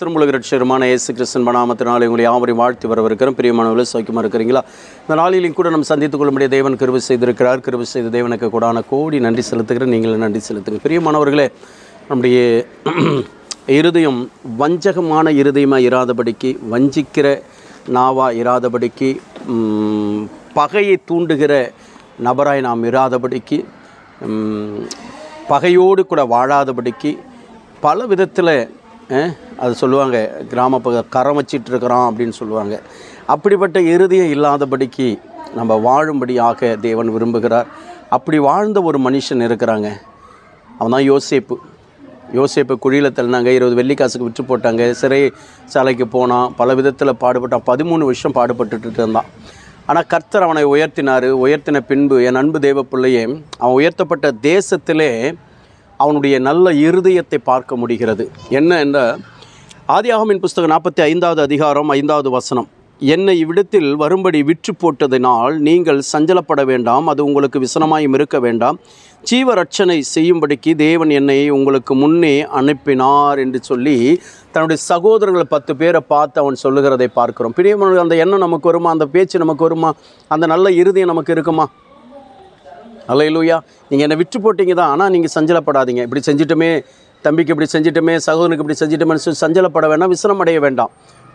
திருமுலக ரட்சகருமான இயேசு கிறிஸ்தன் நாமத்தினாலே உங்களை யாவரையும் வாழ்த்தி வரவிருக்கிறோம் பிரியமானவர்கள் சௌக்கியமாக இருக்கிறீங்களா? இந்த நாளிலும் கூட நம்ம சந்தித்துக் கொள்ளும்படிய தேவன் கருவி செய்திருக்கிறார். கிருபை செய்த தேவனுக்கு கூடான கோடி நன்றி செலுத்துகிறேன். நீங்களும் நன்றி செலுத்துங்க பிரியமானவர்களே நம்முடைய இருதயம் வஞ்சகமான இருதயமாக இராதபடிக்கு வஞ்சிக்கிற நாவாக இராதபடிக்கு பகையை தூண்டுகிற நபராய் நாம் இராதபடிக்கு பகையோடு கூட வாழாதபடிக்கு பல விதத்தில் அது சொல்லுவாங்க கிராம பக கரம் வச்சிட்டு இருக்கிறான் அப்படின்னு சொல்லுவாங்க. அப்படிப்பட்ட இருதயம் இல்லாதபடிக்கு நம்ம வாழும்படியாக தேவன் விரும்புகிறார். அப்படி வாழ்ந்த ஒரு மனுஷன் இருக்கிறாங்க. அவன் தான் யோசேப்பு. யோசேப்பு குழியில் தள்ளினாங்க இருபது வெள்ளிக்காசுக்கு விற்று போட்டாங்க. சிறை சாலைக்கு போனான் பல விதத்தில் பாடுபட்டான். பதிமூணு வருஷம் பாடுபட்டுட்டு இருந்தான். ஆனால் கர்த்தர் அவனை உயர்த்தினார். உயர்த்தின பின்பு என் அன்பு தேவ பிள்ளையே அவன் உயர்த்தப்பட்ட தேசத்திலே அவனுடைய நல்ல இருதயத்தை பார்க்க முடிகிறது. என்ன என்ற ஆதியாகமின் புஸ்தகம் நாற்பத்தி ஐந்தாவது அதிகாரம் ஐந்தாவது வசனம். என்னை இவ்விடத்தில் வரும்படி விற்று போட்டதினால் நீங்கள் சஞ்சலப்பட வேண்டாம் அது உங்களுக்கு விசனமாயும் இருக்க வேண்டாம். ஜீவ ரட்சனை செய்யும்படிக்கு தேவன் என்னை உங்களுக்கு முன்னே அனுப்பினார் என்று சொல்லி தன்னுடைய சகோதரர்களை பத்து பேரை பார்த்து அவன் சொல்லுகிறதை பார்க்கிறோம். பிரியமான அந்த எண்ணம் நமக்கு வருமா? அந்த பேச்சு நமக்கு வருமா? அந்த நல்ல இருதயம் நமக்கு இருக்குமா? அல்லையிலூயா நீங்கள் என்னை விற்று போட்டீங்க தான் ஆனால் நீங்கள் சஞ்சலப்படாதீங்க. இப்படி செஞ்சிட்டோமே தம்பிக்கு இப்படி செஞ்சிட்டோமே சகோதரனுக்கு இப்படி செஞ்சிட்டோமேன்னு சொல்லி சஞ்சலப்பட வேண்டாம் விசனம் அடைய வேண்டாம்.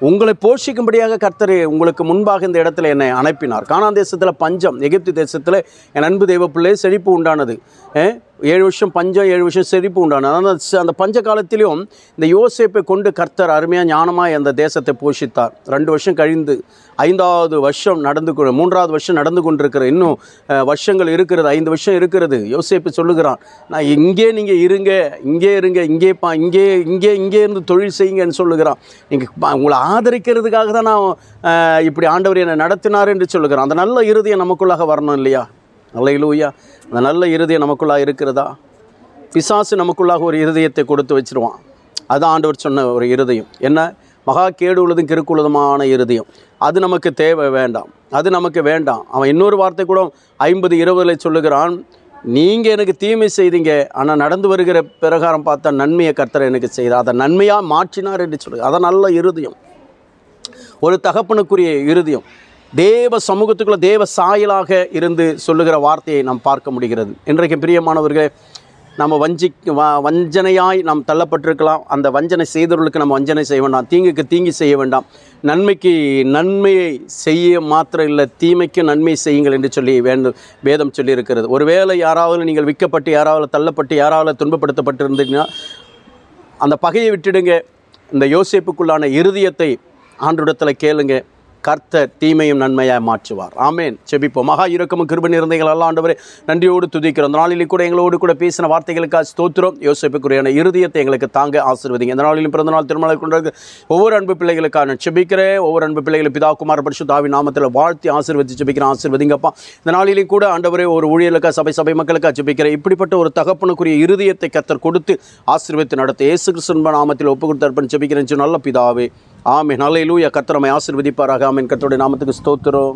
உங்களை போஷிக்கும்படியாக கர்த்தர் உங்களுக்கு முன்பாக இந்த இடத்துல என்னை அனுப்பினார். காணா தேசத்தில் பஞ்சம் எகிப்து தேசத்தில் என் அன்பு தெய்வ பிள்ளை செழிப்பு உண்டானது. ஏழு வருஷம் பஞ்சம் ஏழு வருஷம் செழிப்பு உண்டானது. ஆனால் அந்த- அந்த பஞ்ச காலத்திலையும் இந்த யோசேப்பை கொண்டு கர்த்தர் அருமையாக ஞானமாக அந்த தேசத்தை போஷித்தார். ரெண்டு வருஷம் கழிந்து ஐந்தாவது வருஷம் நடந்து மூன்றாவது வருஷம் நடந்து கொண்டிருக்கிற இன்னும் வருஷங்கள் இருக்கிறது ஐந்து வருஷம் இருக்கிறது. யோசேப்பு சொல்லுகிறான் நான் இங்கே நீங்கள் இருங்க இங்கே இருங்க இங்கே பா இங்கே இங்கே இங்கே இருந்து தொழில் செய்யுங்கன்னு சொல்லுகிறான். நீங்கள் உங்களை ஆதரிக்கிறதுக்காக தான் நான் இப்படி ஆண்டவர் என்னை நடத்தினார் என்று சொல்லுகிறான். அந்த நல்ல இறுதியை நமக்குள்ளாக வரணும் இல்லையா? அல்லையிலூயா அந்த நல்ல இருதயம் நமக்குள்ளாக இருக்கிறதா? பிசாசு நமக்குள்ளாக ஒரு இருதயத்தை கொடுத்து வச்சுருவான். அதான் ஆண்டவர் சொன்ன ஒரு இருதயம். என்ன? மகா கேடு உள்ளதும் கிறுக்குள்ளதுமான இருதயம். அது நமக்கு தேவை வேண்டாம். அது நமக்கு வேண்டாம். அவன் இன்னொரு வார்த்தை கூட ஐம்பது இருபதில் சொல்லுகிறான் நீங்கள் எனக்கு தீமை செய்தீங்க. ஆனால் நடந்து வருகிற பிரகாரம் பார்த்தா நன்மையை கர்த்தர் எனக்கு செய்தார். அதை நன்மையாக மாற்றினார் என்று சொல்லு அதான் நல்ல இருதயம். ஒரு தகப்பனுக்குரிய இருதயம். தேவ சமூகத்துக்குள்ள தேவ சாயலாக இருந்து சொல்லுகிற வார்த்தையை நாம் பார்க்க முடிகிறது. இன்றைக்கு பிரியமானவர்களே நம்ம வஞ்சி வ- வஞ்சனையாய் நாம் தள்ளப்பட்டிருக்கலாம். அந்த வஞ்சனை செய்தவர்களுக்கு நம்ம வஞ்சனை செய்ய வேண்டாம். தீங்குக்கு தீங்கு செய்ய வேண்டாம். நன்மைக்கு நன்மையை செய்ய மாத்திரம் இல்லை தீமைக்கு நன்மை செய்யுங்கள் என்று சொல்லி வேண்டும் வேதம் சொல்லியிருக்கிறது. ஒருவேளை யாராவது நீங்கள் விற்கப்பட்டு யாராவது தள்ளப்பட்டு யாராவது துன்பப்படுத்தப்பட்டு இருந்தீங்கன்னா அந்த பகையை விட்டுடுங்க. இந்த யோசிப்புக்குள்ளான இருதயத்தை ஆண்டோடத்தில் கேளுங்க. கர்த்தர் தீமையும் நன்மையாக மாற்றுவார். ஆமேன். செபிப்போம். மகா இரக்கமும் கிருப நிறந்தைகள் எல்லாம் ஆண்டவரே நன்றியோடு துதிக்கிறோம். அந்த நாளிலே கூட எங்களோடு கூட பேசின வார்த்தைகளுக்காக ஸ்தோத்திரம். யோசிப்புக்குரியான இருதயத்தை எங்களுக்கு தாங்க ஆசீர்வதிங்க. இந்த நாளிலும் பிறந்த நாள் திருமணம் கொண்டிருக்க ஒவ்வொரு அன்பு பிள்ளைகளுக்காக நான் செபிக்கிறேன். ஒவ்வொரு அன்பு பிள்ளைகளை பிதா குமார தாவி நாமத்தில் வாழ்த்தி ஆசிர்வதி செபிக்கிறேன். ஆசீர்வதிங்கப்பா. இந்த நாளிலே கூட ஆண்டவரே ஒரு ஊழியர்களுக்காக சபை சபை மக்களுக்காக செபிக்கிறேன். இப்படிப்பட்ட ஒரு தகப்பனுக்குரிய இருதயத்தை கத்தர் கொடுத்து ஆசீர்வதித்து நடத்த. இயேசு கிருஷ்ணன் நாமத்தில் ஒப்பு கொடுத்து அர்ப்பணம் நல்ல பிதாவே. ஆமென். அலையிலூயா கத்திரமை ஆசிர்வதிப்பாராக. ஆசீர்வதிப்பாராக கத்தோடைய நாமத்துக்கு ஸ்தோத்திரம்.